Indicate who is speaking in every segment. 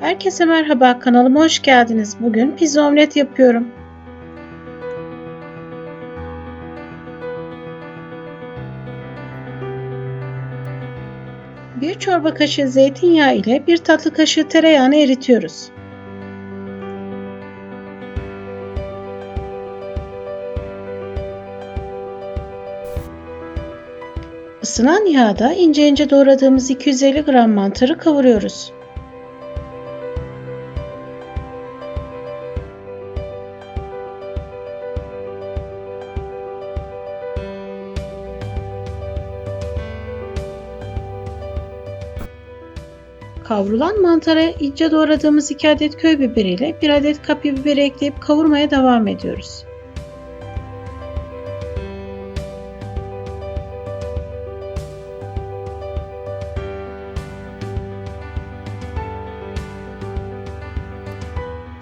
Speaker 1: Herkese merhaba, kanalıma hoş geldiniz. Bugün pizza omlet yapıyorum. Bir çorba kaşığı zeytinyağı ile bir tatlı kaşığı tereyağını eritiyoruz. Isınan yağda ince ince doğradığımız 250 gram mantarı kavuruyoruz. Kavrulan mantara ince doğradığımız 2 adet köy biberi ile 1 adet kapya biberi ekleyip kavurmaya devam ediyoruz.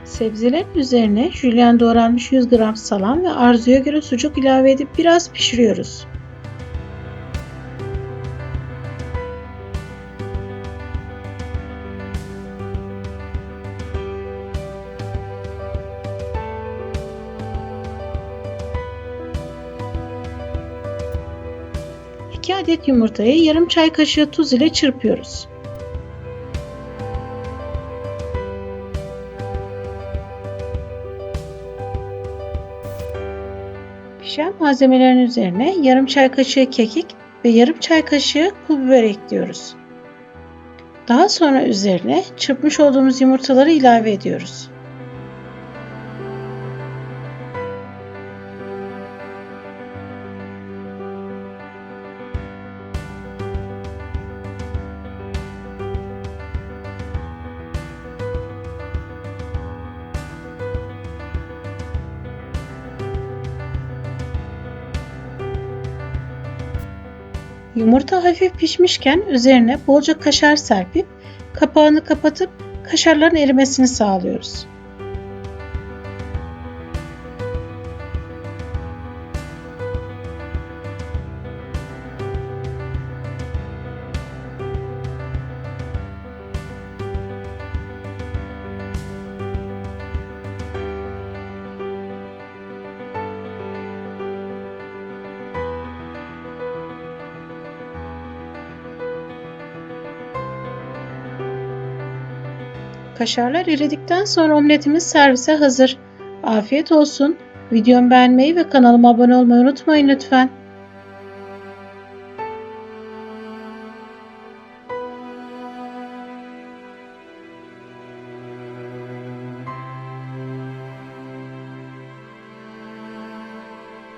Speaker 1: Sebzelerin üzerine jülyen doğranmış 100 gram salam ve arzuya göre sucuk ilave edip biraz pişiriyoruz. İki adet yumurtayı yarım çay kaşığı tuz ile çırpıyoruz. Pişen malzemelerin üzerine yarım çay kaşığı kekik ve yarım çay kaşığı pul biber ekliyoruz. Daha sonra üzerine çırpmış olduğumuz yumurtaları ilave ediyoruz. Yumurta hafif pişmişken üzerine bolca kaşar serpip kapağını kapatıp kaşarların erimesini sağlıyoruz. Kaşarlar eridikten sonra omletimiz servise hazır. Afiyet olsun. Videomu beğenmeyi ve kanalıma abone olmayı unutmayın lütfen.